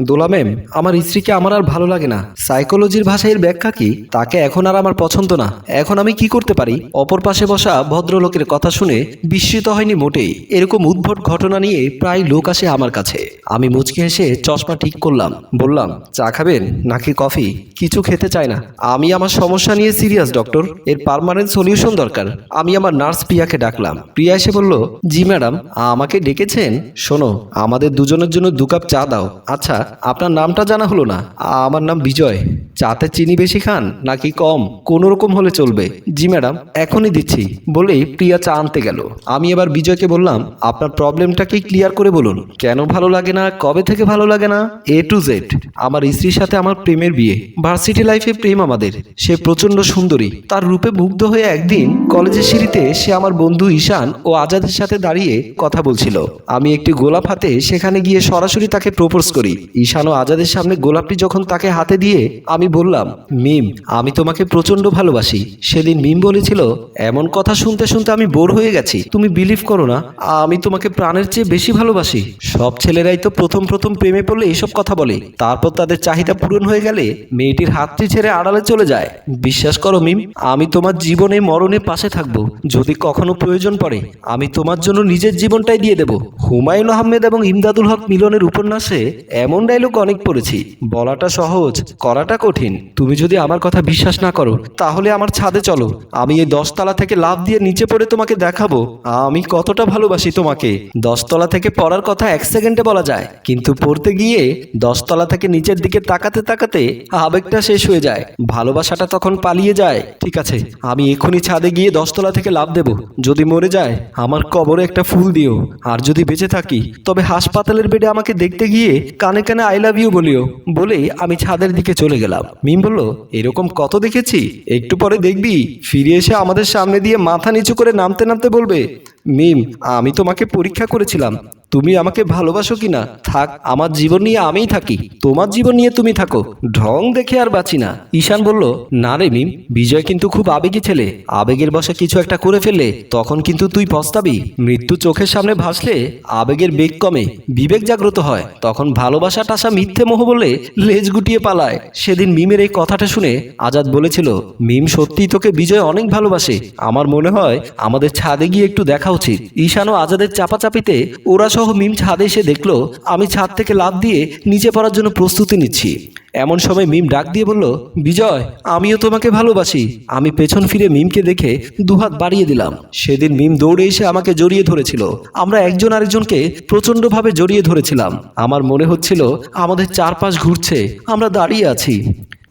দোলা ma'am আমার স্ত্রীকে আমার আর ভালো লাগে না। সাইকোলজির ভাষায় এর ব্যাখ্যা কি? তাকে এখন আর আমার পছন্দ না। এখন আমি কি করতে পারি? অপর পাশে বসা ভদ্রলোকের কথা শুনে বিস্মিত হয়নি মোটেই। এরকম উদ্ভট ঘটনা নিয়ে প্রায় লোক আসে আমার কাছে। আমি মুচকে এসে চশমা ঠিক করলাম। বললাম, চা খাবেন নাকি কফি? কিছু খেতে চাই না। আমি আমার সমস্যা নিয়ে সিরিয়াস, ডক্টর। এর পার্মানেন্ট সলিউশন দরকার। আমি আমার নার্স প্রিয়াকে ডাকলাম। প্রিয়া এসে বলল, জি ম্যাডাম, আমাকে ডেকেছেন? শোনো, আমাদের দুজনের জন্য দু কাপ চা দাও। আচ্ছা আপনার নামটা জানা হলো না। আমার নাম বিজয়। চাতে চিনি বেশি খান নাকি কম? কোনো রকম হলে চলবে। জি, ম্যাডাম, এখনই দিচ্ছি। বলেই প্রিয়া চা আনতে গেল। আমি এবার বিজয়কে বললাম, আপনার প্রবলেমটাকে ক্লিয়ার করে বলুন। কেন ভালো লাগে না? কবে থেকে ভালো লাগে না? A to Z. আমার স্ত্রীর সাথে আমার প্রেমের বিয়ে। ভার্সিটি লাইফে প্রেম আমাদের। সে প্রচণ্ড সুন্দরী। তার রূপে মুগ্ধ হয়ে একদিন কলেজের সিঁড়িতে সে আমার বন্ধু ঈশান ও আজাদের সাথে দাঁড়িয়ে কথা বলছিল। আমি একটি গোলাপ হাতে সেখানে গিয়ে সরাসরি তাকে প্রপোজ করি। ঈশান ও আজাদের সামনে গোলাপটি যখন তাকে হাতে দিয়ে আমি বললাম, মিম, আমি তোমাকে প্রচণ্ড ভালোবাসি। সেদিন মিম বলেছিল, এমন কথা শুনতে শুনতে আমি বোর হয়ে গেছি। তুমি বিলিভ করো না, আমি তোমাকে প্রাণের চেয়ে বেশি ভালোবাসি। সব ছেলেরাই তো প্রথম প্রথম প্রেমে পড়লে এসব কথা বলে। তারপর তাদের চাহিদা পূরণ হয়ে গেলে মেয়েটির হাতটি ছেড়ে আড়ালে চলে যায়। বিশ্বাস করো মিম, আমি তোমার জীবনে মরণে পাশে থাকব। যদি কখনো প্রয়োজন পড়ে, আমি তোমার জন্য নিজের জীবনটাই দিয়ে দেব। হুমায়ুন আহমেদ এবং ইমদাদুল হক মিলনের উপন্যাসে এমন ডায়লগ অনেক পড়েছি। বলাটা সহজ, করাটা কঠিন। তুমি যদি আমার কথা বিশ্বাস না করো, তাহলে আমার ছাদে চলো। আমি এই দশতলা থেকে লাভ দিয়ে নিচে পড়ে তোমাকে দেখাবো। আমি কতটা ভালোবাসি তোমাকে। দশতলা থেকে পড়ার কথা এক সেকেন্ডে বলা যায়। কিন্তু পড়তে গিয়ে দশতলা থেকে নিচের দিকে তাকাতে তাকাতে আবেগটা শেষ হয়ে যায়। ভালোবাসাটা তখন পালিয়ে যায়। ঠিক আছে, আমি এক্ষুনি ছাদে গিয়ে দশতলা থেকে লাভ দেব। যদি মরে যায়, আমার কবরে একটা ফুল দিও। আর যদি বেঁচে থাকি, তবে হাসপাতালের বেডে আমাকে দেখতে গিয়ে কানে কানে আই লাভ ইউ বলিও। বলে আমি ছাদের দিকে চলে গেলাম। মিম বলল, এরকম কত দেখেছি? একটু পরে দেখবি। ফিরে এসে আমাদের সামনে দিয়ে মাথা নিচু করে নামতে নামতে বলবে, মিম, আমি তোমাকে পরীক্ষা করেছিলাম। তুমি আমাকে ভালোবাসো কিনা? থাক, আমার জীবন নিয়ে আমিই থাকি। তোমার জীবন নিয়ে তুমি থাকো। ঢং দেখে আর বাঁচি না। ঈশান বলল, না রে মিম, বিজয় কিন্তু খুব আবেগী ছেলে। আবেগের বসে কিছু একটা করে ফেললে তখন কিন্তু তুই পস্তাবি। মৃত্যু চোখের সামনে ভাসলে আবেগের বেগ কমে। বিবেক জাগ্রত হয়। তখন ভালোবাসা টাসা মিথ্যে মোহ বলে লেজ গুটিয়ে পালায়। সেদিন মিমের এই কথাটা শুনে আজাদ বলেছিল, মিম, সত্যিই তোকে বিজয় অনেক ভালোবাসে। আমার মনে হয় আমাদের ছাদে গিয়ে একটু দেখা উচিত। ঈশান ও আজাদের চাপাচাপিতে ওরা সহ মিম ছাদে এসে দেখল, আমি ছাদ থেকে লাভ দিয়ে নিচে পড়ার জন্য প্রস্তুতি নিচ্ছি। এমন সময় মিম ডাক দিয়ে বলল, বিজয়, আমিও তোমাকে ভালোবাসি। আমি পেছন ফিরে মিমকে দেখে দুহাত বাড়িয়ে দিলাম। সেদিন মিম দৌড়ে এসে আমাকে জড়িয়ে ধরেছিল। আমরা একজন আরেকজনকে প্রচণ্ডভাবে জড়িয়ে ধরেছিলাম। আমার মনে হচ্ছিল আমাদের চারপাশ ঘুরছে। আমরা দাঁড়িয়ে আছি।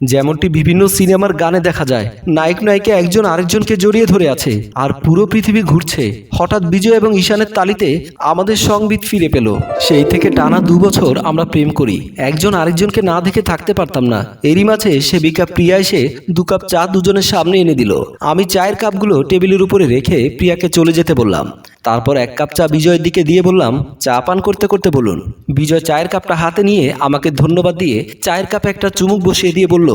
যেমনটি বিভিন্ন সিনেমার গানে দেখা যায়। নায়ক নায়িকা একজন আরেকজনকে জড়িয়ে ধরে আছে আর পুরো পৃথিবী ঘুরছে। হঠাৎ বিজয় এবং ঈশানের তালিতে আমাদের সংবিত ফিরে পেল। সেই থেকে টানা দু বছর আমরা প্রেম করি। একজন আরেকজনকে না দেখে থাকতে পারতাম না। এরই মাঝে সেবিকা প্রিয়া এসে দু কাপ চা দুজনের সামনে এনে দিল। আমি চায়ের কাপগুলো টেবিলের উপরে রেখে প্রিয়াকে চলে যেতে বললাম। তারপর এক কাপ চা বিজয়ের দিকে দিয়ে বললাম, চা পান করতে করতে বলুন। বিজয় চায়ের কাপটা হাতে নিয়ে আমাকে ধন্যবাদ দিয়ে চায়ের কাপে একটা চুমুক বসিয়ে দিয়ে বলল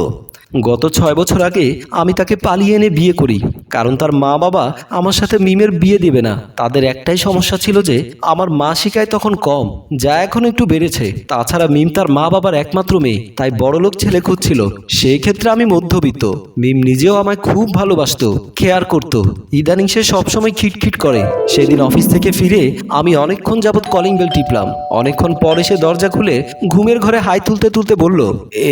গত ছয় বছর আগে আমি তাকে পালিয়ে এনে বিয়ে করি, কারণ তার মা বাবা আমার সাথে মিমের বিয়ে দেবে না। তাদের একটাই সমস্যা ছিল যে, আমার মা শিকায় তখন কম, যা এখন একটু বেড়েছে। তাছাড়া মিম তার মা বাবার একমাত্র মেয়ে, তাই বড়লোক ছেলে খুঁজছিল। সেই ক্ষেত্রে আমি মধ্যবিত্ত। মিম নিজেও আমায় খুব ভালোবাসতো, কেয়ার করত। ইদানিং সে সবসময় খিটখিট করে। সেদিন অফিস থেকে ফিরে আমি অনেকক্ষণ যাবৎ কলিং বেল টিপলাম। অনেকক্ষণ পরে সে দরজা খুলে ঘুমের ঘরে হাই তুলতে তুলতে বলল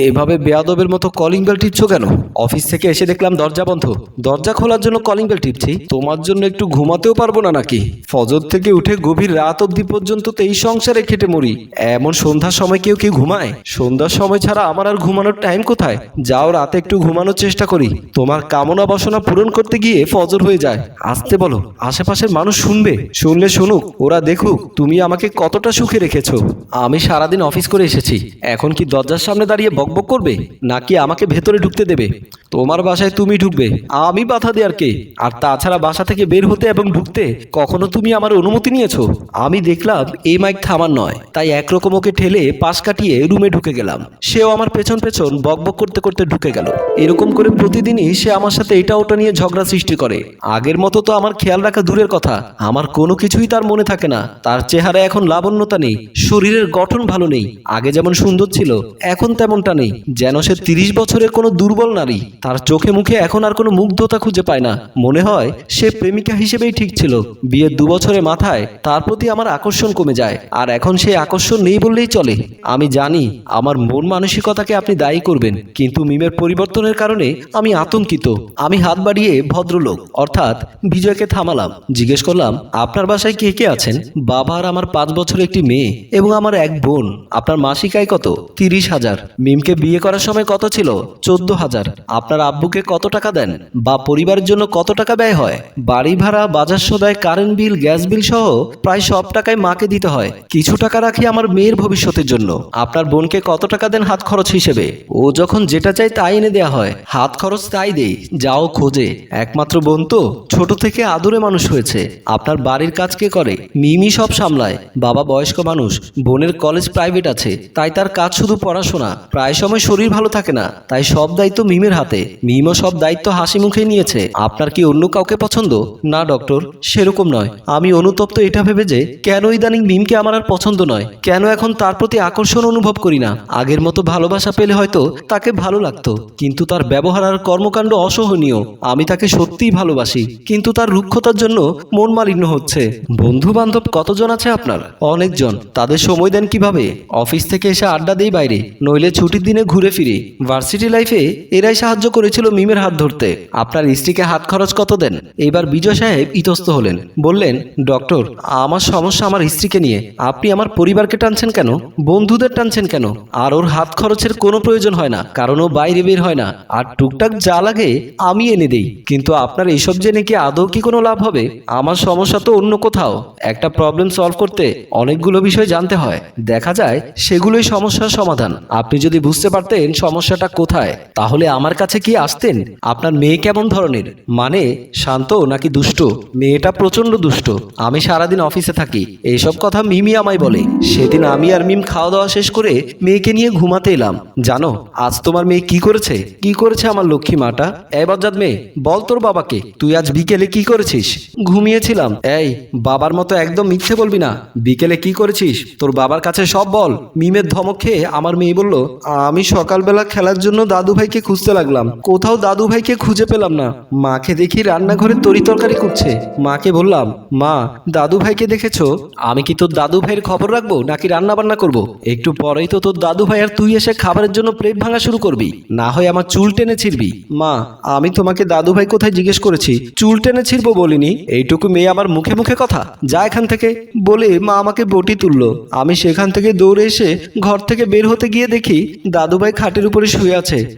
এভাবে বেয়াদবের মতো কলিং বেল টিপছো কেন? অফিস থেকে এসে দেখলাম দরজা বন্ধ। দরজা খোলার জন্য কলিং বেল টিপছি। তোমার জন্য একটু ঘুমাতেও পারব না নাকি? ফজর থেকে উঠে গভীর রাত অবধি পর্যন্ত তো এই সংসারে খেটে মরি। এমন সন্ধ্যার সময় কেউ কেউ ঘুমায়? সন্ধ্যার সময় ছাড়া আমার আর ঘুমানোর টাইম কোথায়? যাও রাতে একটু ঘুমানোর চেষ্টা করি। তোমার কামনা বাসনা পূরণ করতে গিয়ে ফজর হয়ে যায়। আসতে বলো, আশেপাশের মানুষ শুনবে। শুনলে শুনুক, ওরা দেখুক, তুমি আমাকে কতটা সুখে রেখেছো। আমি সারাদিন অফিস করে এসেছি। এখন কি দরজার সামনে দাঁড়িয়ে বকবক করবে? নাকি আমাকে ভেতরে ঢুকতে দেবে। তোমার বাসায় তুমি ঢুকবে। আমি বাধা দেওয়ার কে? আর তাছাড়া বাসা থেকে বের হতে এবং ঢুকতে কখনো তুমি আমার অনুমতি নিয়েছো? আমি দেখলাম এই মাইক থামার নয়। তাই একরকম ওকে ঠেলে পাশ কাটিয়ে রুমে ঢুকে গেলাম। সেও আমার পেছন পেছন বকবক করতে করতে ঢুকে গেল। এরকম করে প্রতিদিনই সে আমার সাথে এটা ওটা নিয়ে ঝগড়া সৃষ্টি করে। আগের মতো তো আমার খেয়াল রাখা দূরের কথা। আমার কোনো কিছুই তার মনে থাকে না। তার চেহারা এখন লাবণ্যতা নেই। শরীরের গঠন ভালো নেই। আগে যেমন সুন্দর ছিল, এখন তেমনটা নেই। যেন সে তিরিশ বছরের কোনো দুর্বল নারী। তার চোখে মুখে এখন আর কোনো মুগ্ধতা খুঁজে পায় না। মনে হয়, সে প্রেমিকা হিসেবেই ঠিক ছিল। বিয়ের দু বছরের মাথায় তার প্রতি আমার আকর্ষণ কমে যায়। আর এখন সেই আকর্ষণ নেই বললেই চলে। আমি জানি, আমার মন মানসিকতাকে আপনি দায়ী করবেন। কিন্তু মিমের পরিবর্তনের কারণে আমি আতঙ্কিত। আমি হাত বাড়িয়ে ভদ্রলোক। অর্থাৎ বিজয়কে থামালাম। জিজ্ঞেস করলাম, আপনার বাসায় কে কে আছেন? বাবা আর আমার পাঁচ বছর একটি মেয়ে এবং আমার এক বোন। আপনার মাসিক আয় কত? তিরিশ হাজার। মিমকে বিয়ে করার সময় কত ছিল? চোদ্দ হাজার। আপনার আব্বুকে কত টাকা দেন? বা পরিবারের জন্য কত টাকা ব্যয় হয়? বাড়ি ভাড়া, বাজার সদায় কারেন্ট বিল গ্যাস বিল সহ প্রায় সব টাকায় মাকে দিতে হয়। কিছু টাকা রাখি আমার মেয়ের ভবিষ্যতের জন্য। আপনার বোনকে কত টাকা দেন হাত খরচ হিসেবে? ও যখন যেটা চাই তাই এনে দেয়া হয়। হাত খরচ তাই দেই যাও খোঁজে। একমাত্র বোন তো, ছোট থেকে আদরে মানুষ হয়েছে। আপনার বাড়ির কাজ কে করে? মিমি সব সামলায়। বাবা বয়স্ক মানুষ, বোনের কলেজ প্রাইভেট আছে। তাই তার কাজ শুধু পড়াশোনা। প্রায় সময় শরীর ভালো থাকে না। তাই সব দায়িত্ব মিমের হাতে। মিমও সব দায়িত্ব হাসি মুখে নিয়েছে। আপনার কি অন্য কাউকে পছন্দ? না, ডক্টর, সেরকম নয়। আমি অনুতপ্ত এটা ভেবে যে, কেন ইদানিং মিমকে আমার আর পছন্দ নয়? কেন এখন তার প্রতি আকর্ষণ অনুভব করি না? আগের মতো ভালোবাসা পেলে হয়তো তাকে ভালো লাগতো। কিন্তু তার ব্যবহার আর কর্মকাণ্ড অসহনীয়। আমি তাকে সত্যিই ভালোবাসি। কিন্তু তার রুক্ষতার জন্য মন মালিন্য হচ্ছে। বন্ধু বান্ধব কতজন আছে আপনার? অনেকজন। তাদের সময় দেন কীভাবে? অফিস থেকে এসে আড্ডা দেই বাইরে। নইলে ছুটির দিনে ঘুরে ফিরি। ভার্সিটি লাইফে এরাই সাহায্য করেছিল মিমের হাত ধরতে। আপনার স্ত্রীকে হাত খরচ কত দেন? এবার বিজয় সাহেব ইতস্ত হলেন। বললেন, ডক্টর, আমার সমস্যা আমার স্ত্রীকে নিয়ে। আপনি আমার পরিবারকে টানছেন কেন? বন্ধুদের টানছেন কেন? আর ওর হাত খরচের কোনো প্রয়োজন হয় না, কারণ ও বাইরে বের হয় না। আর টুকটাক যা লাগে আমি এনে দেই। কিন্তু আপনার এইসব জেনে কি আদৌ কি কোনো লাভ হবে? আমার সমস্যা তো অন্য কোথাও। একটা প্রবলেম সলভ করতে অনেকগুলো বিষয় জানতে হয়। দেখা যায় সেগুলোই সমস্যার সমাধান। আপনি যদি বুঝতে পারতেন সমস্যাটা কোথায়? তাহলে আমার কাছে কি আসতেন? আপনার মেয়ে কেমন ধরনের? মানে শান্ত নাকি দুষ্ট? মেয়েটা প্রচণ্ড দুষ্ট। আমি সারাদিন অফিসে থাকি। এইসব কথা মিমি আমায় বলে। সেদিন আমি আর মিম খাওয়া দাওয়া শেষ করে মেয়েকে নিয়ে ঘুমাতে এলাম। জানো, আজ তোমার মেয়ে কি করেছে? কি করেছে আমার লক্ষ্মী মাটা? এই বজ্জাত মেয়ে, বল তোর বাবাকে। তুই আজ বিকেলে কি করেছিস? ঘুমিয়েছিলাম। এই, বাবার মতো একদম মিথ্যে বলবি না। বিকেলে কি করেছিস? তোর বাবার কাছে সব বল। মিমের ধমক খেয়ে আমার মেয়ে বলল, আমি সকালবেলা খেলার জন্য দাদু ভাইকে খুঁজতে লাগলাম। কোথাও দাদু ভাইকে খুঁজে পেলাম না। মাকে দেখি রান্নাঘরে তরি তরকারি করছে। মাকে বললাম, মা দাদু ভাইকে দেখেছ? আমি কি তোর দাদু ভাইয়ের খবর রাখব নাকি রান্না বান্না করব? একটু পরেই তো তোর দাদু ভাই আর তুই এসে খাবারের জন্য প্লেট ভাঙা শুরু করবি। না হয় আমার চুল টেনে ছিড়বি। মা, আমি তোমাকে দাদু ভাই কোথায় জিজ্ঞেস করেছি? চুল টেনে ছিড়বো বলিনি। এইটুকু মেয়ে আমার মুখে মুখে কথা। যা এখান থেকে। বলে মা আমাকে বটি তুললো। আমি সেখান থেকে দৌড়ে এসে ঘর থেকে বের হতে গিয়ে দেখি দাদু ভাই খাটের উপরে শুয়ে আছে।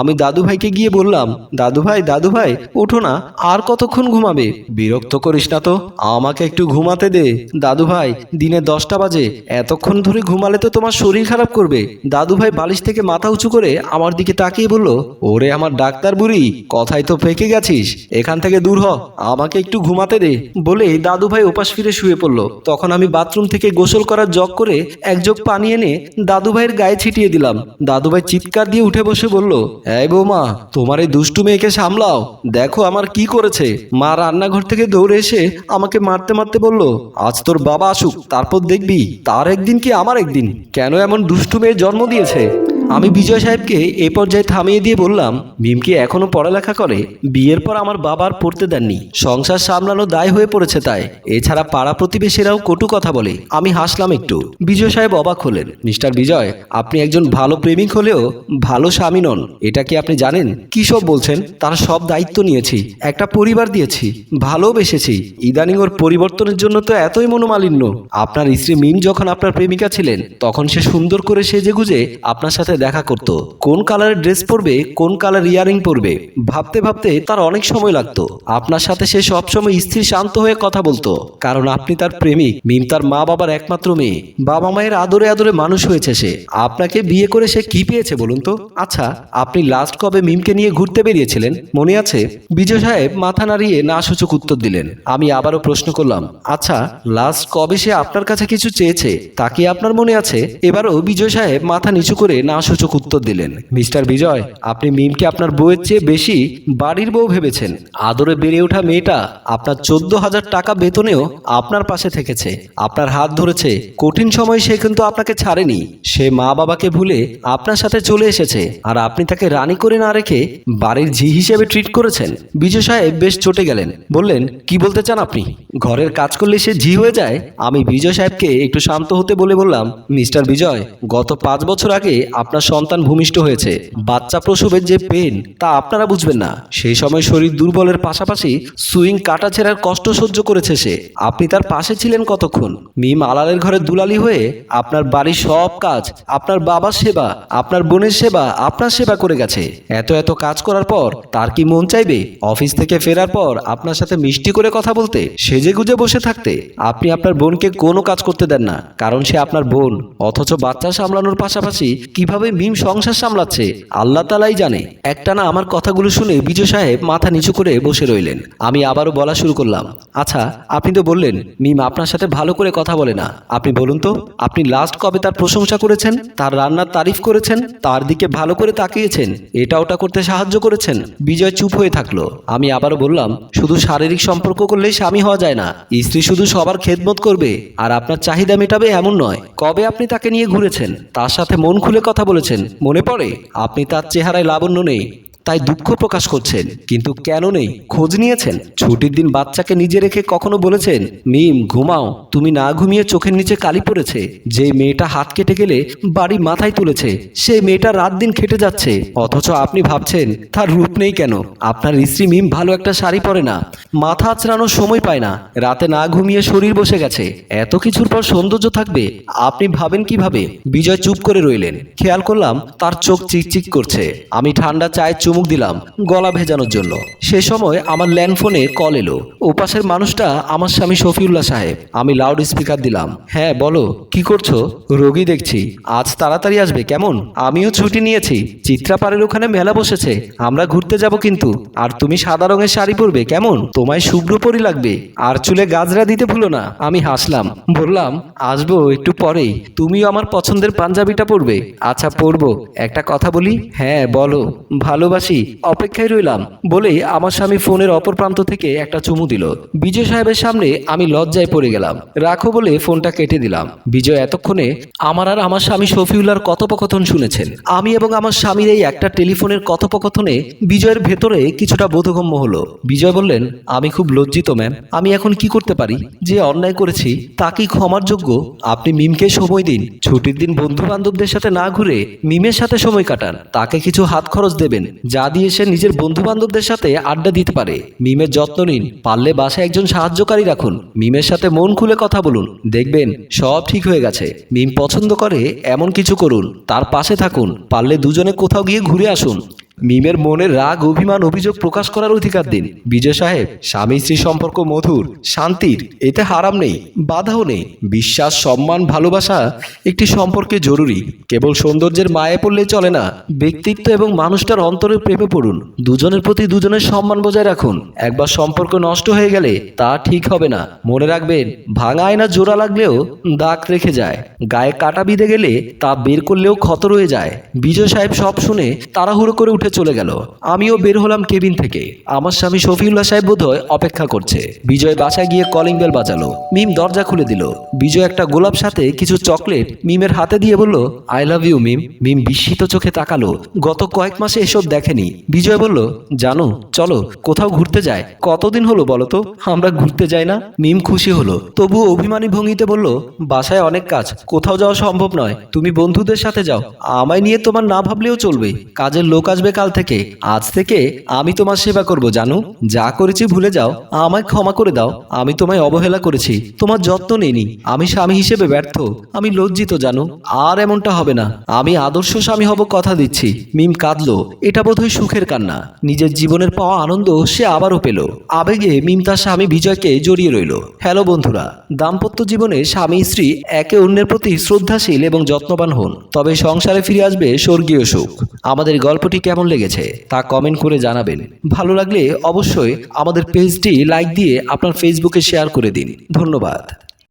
আমি দাদু ভাইকে গিয়ে বললাম দাদু ভাই দাদু ভাই ওঠো না, আর কতক্ষণ ঘুমাবে? বিরক্ত করিস না তো, আমাকে একটু ঘুমাতে দে। দাদু ভাই দিনে দশটা বাজে, এতক্ষণ ধরে ঘুমালে তো তোমার শরীর খারাপ করবে। দাদু ভাই বালিশ থেকে মাথা উঁচু করে আমার দিকে তাকিয়ে বলল, ওরে আমার ডাক্তার বুড়ি কথাই তো ফেঁকে গেছিস, এখান থেকে দূর হ, আমাকে একটু ঘুমাতে দে। বলে দাদু ভাই ওপাশ ফিরে শুয়ে পড়ল। তখন আমি বাথরুম থেকে গোসল করার জগ করে এক জগ পানি এনে দাদু ভাইয়ের গায়ে ছিটিয়ে দিলাম। দাদু ভাই চিৎকার দিয়ে উঠে বসে বলল এই বৌমা, তোমার এই দুষ্টু মেয়েকে সামলাও। দেখো আমার কি করেছে। মা রান্নাঘর থেকে দৌড়ে এসে আমাকে মারতে মারতে বলল, আজ তোর বাবা আসুক, তারপর দেখবি, তার একদিন কি আমার একদিন? কেন এমন দুষ্টু মেয়ে জন্ম দিয়েছে? আমি বিজয় সাহেবকে এ পর্যায়ে থামিয়ে দিয়ে বললাম ভীম কি এখনও পড়ালেখা করে, বিয়ের পর আমার বাবার পড়তে দেননি। সংসার সামলানো দায় হয়ে পড়েছে তাই। এছাড়া পাড়া প্রতিবেশীরাও কটু কথা বলে। আমি হাসলাম একটু। বিজয় সাহেব অবাক হলেন। মিস্টার বিজয়, আপনি একজন ভালো প্রেমিক হলেও ভালো স্বামী নন। এটা কি আপনি জানেন? কি সব বলছেন? তার সব দায়িত্ব নিয়েছি। একটা পরিবার দিয়েছি। ভালোবেসেছি। ইদানিং ওর পরিবর্তনের জন্য তো এতই মনোমালিন্য। আপনার স্ত্রী মিম যখন আপনার প্রেমিকা ছিলেন, তখন সে সুন্দর করে সেজে গুজে আপনার সাথে দেখা করত। কোন কালারের ড্রেস পরবে, কোন কালার ইয়ারিং পরবে, ভাবতে ভাবতে তার অনেক সময় লাগতো। আপনার সাথে সে সবসময় স্থির শান্ত হয়ে কথা বলতো, কারণ আপনি তার প্রেমিক। মিম তার মা বাবার একমাত্র মেয়ে। বাবা মায়ের আদরে আদরে মানুষ হয়েছে সে। আপনাকে বিয়ে করে সে কি পেয়েছে বলুন তো? আচ্ছা আপনি লাস্ট কবে মিমকে নিয়ে ঘুরতে বেরিয়েছিলেন? মনে আছে? বিজয় সাহেব মাথা নাড়িয়ে না সূচক উত্তর দিলেন। আমি আবারও প্রশ্ন করলাম আচ্ছা লাস্ট কবে সে আপনার কাছে কিছু চেয়েছে? তা কি আপনার মনে আছে? এবারও বিজয় সাহেব মাথা নিচু করে না সূচক উত্তর দিলেন, মিস্টার বিজয়, আপনি মিমকে আপনার বউয়ের চেয়ে বেশি বাড়ির বউ ভেবেছেন। আদরে বেড়ে ওঠা মেয়েটা আপনার চোদ্দ হাজার টাকা বেতনেও আপনার পাশে থেকেছে। আপনার হাত ধরেছে। কঠিন সময় সে কিন্তু আপনাকে ছাড়েনি। সে মা বাবাকে ভুলে আপনার সাথে চলে এসেছে। আর আপনি তাকে রানী করে না রেখে বাড়ির ঝি হিসেবে ট্রিট করেছেন? বিজয় সাহেব বেশ চটে গেলেন, বললেন, কি বলতে চান আপনি? ঘরের কাজ করলে সে ঝি হয়ে যায়? আমি বিজয় সাহেবকে একটু শান্ত হতে বলে বললাম, মিস্টার বিজয়, গত পাঁচ বছর আগে আপনার সন্তান ভূমিষ্ঠ হয়েছে, বাচ্চা প্রসবের যে পেন তা আপনারা বুঝবেন না। সেই সময় শরীর দুর্বলের পাশাপাশি সুইং কাটা ছেঁড়ার কষ্ট সহ্য করেছে সে। আপনি তার পাশে ছিলেন কতক্ষণ? মিম আলালের ঘরে দুলালি হয়ে আপনার বাড়ির সব কাজ, আপনার বাবার সেবা, আপনার বোনের সেবা, আপনার সেবা করে গেছে। এত এত কাজ করার পর তার কি মন চাইবে? অফিস থেকে ফেরার পর আপনার সাথে মিষ্টি করে কথা বলতে, সেজে গুজে বসে থাকতে, আপনি আপনার বোনকে কোনো কাজ করতে দেন না, কারণ সে আপনার বোন। অথচ বাচ্চা সামলানোর পাশাপাশি কীভাবে মিম সংসার সামলাচ্ছে, আল্লাহ তালাই জানে। একটানা আমার কথাগুলো শুনে বিজয় সাহেব মাথা নিচু করে বসে রইলেন। আমি আবারও বলা শুরু করলাম আচ্ছা আপনি তো বললেন, মিম আপনার সাথে ভালো করে কথা বলে না। আপনি বলুন তো, আপনি লাস্ট কবে তার প্রশংসা করেছেন, তার রান্নার তারিফ করেছেন, তার দিকে ভালো করে তাকিয়েছেন, এটা ওটা করতে সাহায্য করেছেন? বিজয় চুপ হয়ে থাকল। আমি আবারও বললাম, শুধু শারীরিক সম্পর্ক করলেই স্বামী হওয়া যায় না, স্ত্রী শুধু সবার খেদমত করবে, আর আপনার চাহিদা মেটাবে এমন নয়। কবে আপনি তাকে নিয়ে ঘুরেছেন? তার সাথে মন খুলে কথা বলেছেন মনে পড়ে আপনি তার চেহারায় লাবণ্য নেই। তাই দুঃখ প্রকাশ করছেন। কিন্তু কেন নেই? খোঁজ নিয়েছেন। ছুটির দিন বাচ্চাকে নিজে রেখে কখনো বলেছেন, মিম, ঘুমাও। তুমি না ঘুমিয়ে চোখের নিচে কালি পড়েছে। যে মেয়েটা হাত কেটে গেলে বাড়ি মাথায় তুলেছে, সেই মেয়েটা রাত দিন খেটে যাচ্ছে। অথচ আপনি ভাবছেন, তার রূপ নেই কেন? আপনার স্ত্রী মিম ভালো একটা শাড়ি পরে না। মাথা আঁচড়ানোর সময় পায় না। রাতে না ঘুমিয়ে শরীর বসে গেছে। এত কিছুর পর সৌন্দর্য থাকবে। আপনি ভাবেন কীভাবে? বিজয় চুপ করে রইলেন। খেয়াল করলাম, তার চোখ চিকচিক করছে। আমি ঠান্ডা চায়ের চুমুক দিলাম গলা ভেজানোর জন্য। সে সময় আমার ল্যান্ড ফোনে কল এলো। ওপাশের মানুষটা আমার স্বামী শফিউল্লাহ সাহেব। আমি লাউড স্পিকার দিলাম। হ্যাঁ বলো, কি করছ? রোগী দেখছি। আজ তাড়াতাড়ি আসবে, কেমন? আমিও ছুটি নিয়েছি। চিত্রাপাড়ের ওখানে মেলা বসেছে। আমরা ঘুরতে যাব কিন্তু। আর তুমি সাদা রঙের শাড়ি পরবে, কেমন? তোমায় শুভ্রপরি লাগবে। আর চুলে গাজরা দিতে ভুলো না। আমি হাসলাম। বললাম, আসব একটু পরেই। তুমিও আমার পছন্দের পাঞ্জাবিটা পরবে। আচ্ছা পরবো। একটা কথা বলি? হ্যাঁ বলো। ভালোবাসি অপেক্ষায় রইলাম বলেই আমার স্বামী ফোনের অপর প্রান্ত থেকে একটা চুমু দিল। বিজয় সাহেবের সামনে আমি লজ্জায় পড়ে গেলাম। রাখো বলে ফোনটা কেটে দিলাম। বিজয় এতক্ষণে আমার আর আমার স্বামী শফিউল্লার কথোপকথন শুনেছেন। আমি এবং আমার স্বামীর এই একটা টেলিফোনের কথোপকথনে বিজয়ের ভেতরে কিছুটা বোধগম্য হলো। বিজয় বললেন, আমি খুব লজ্জিত, ম্যাম। আমি এখন কি করতে পারি? যে অন্যায় করেছি, তা কি ক্ষমার যোগ্য? আপনি মিমকে সময় দিন। ছুটির দিন বন্ধু বান্ধবদের সাথে না ঘুরে মিমের সাথে সময় কাটান। তাকে কিছু হাত খরচ দেবেন। যা দিয়ে সে নিজের বন্ধু বান্ধবদের সাথে আড্ডা দিতে পারে। মিমের যত্ন নিন, পারলে বাসায় একজন সাহায্যকারী রাখুন। মিমের সাথে মন খুলে কথা বলুন, দেখবেন সব ঠিক হয়ে গেছে। মিম পছন্দ করে এমন কিছু করুন, তার পাশে থাকুন, পারলে দুজনে কোথাও গিয়ে ঘুরে আসুন। মিমের মনের রাগ, অভিমান, অভিযোগ প্রকাশ করার অধিকার দিন। বিজয় সাহেব, স্বামী, স্ত্রী সম্পর্ক মধুর, শান্তির, এতে হারাম নেই, বাধাও নেই। বিশ্বাস, সম্মান, ভালোবাসা একটি সম্পর্কে জরুরি। কেবল সৌন্দর্যের মায়ে পড়লে চলে না। ব্যক্তিত্ব এবং মানুষটার অন্তরের প্রেমে পড়ুন। দুজনের প্রতি দুজনের সম্মান বজায় রাখুন। একবার সম্পর্ক নষ্ট হয়ে গেলে তা ঠিক হবে না। মনে রাখবেন, ভাঙা আয়না জোড়া লাগলেও দাগ রেখে যায়। গায়ে কাটা বিঁধে গেলে তা বের করলেও ক্ষত রয়ে যায়। বিজয় সাহেব সব শুনে তাড়াহুড়ো করে উঠে চলে গেল। আমিও বের হলাম কেবিন থেকে। আমার স্বামী শফিউল্লাহ সাহেব বোধহয় অপেক্ষা করছে। বিজয় বাসায় গিয়ে কলিং বেল বাজালো। মিম দরজা খুলে দিল। বিজয় একটা গোলাপ সাথে কিছু চকলেট মিমের হাতে দিয়ে বলল আই লাভ ইউ মিম। মিম বিস্মিত চোখে তাকালো। গত কয়েক মাসে এসব দেখেনি। বিজয় বলল, জানো, চলো, কোথাও ঘুরতে যায় কতদিন হলো বলো তো? আমরা ঘুরতে যাই না? মিম খুশি হলো। তবু অভিমানী ভঙ্গিতে বলল, বাসায় অনেক কাজ। কোথাও যাওয়া সম্ভব নয়। তুমি বন্ধুদের সাথে যাও। আমায় নিয়ে তোমার না ভাবলেও চলবে। কাজের লোক আসবে কাল থেকে, আজ থেকে আমি তোমার সেবা করব, জানো। যা করেছি ভুলে যাও। আমায় ক্ষমা করে দাও। আমি তোমায় অবহেলা করেছি। তোমার যত্ন নেইনি। আমি স্বামী হিসেবে ব্যর্থ। আমি লজ্জিত, জানো। আর এমনটা হবে না। আমি আদর্শ স্বামী হব কথা দিচ্ছি। মিম কাঁদলো। এটা বোধহয় সুখের কান্না। নিজের জীবনের পাওয়া আনন্দ সে আবারও পেল। আবেগে মিম তার স্বামী বিজয়কে জড়িয়ে রইল। হ্যালো, বন্ধুরা। দাম্পত্য জীবনে স্বামী স্ত্রী একে অন্যের প্রতি শ্রদ্ধাশীল এবং যত্নবান হন। তবে সংসারে ফিরে আসবে স্বর্গীয় সুখ। আমাদের গল্পটি কেমন লেগেছে তা কমেন্ট করে জানাবেন। ভালো লাগলে অবশ্যই আমাদের পেজটি লাইক দিয়ে আপনার ফেসবুকে শেয়ার করে দিন। ধন্যবাদ।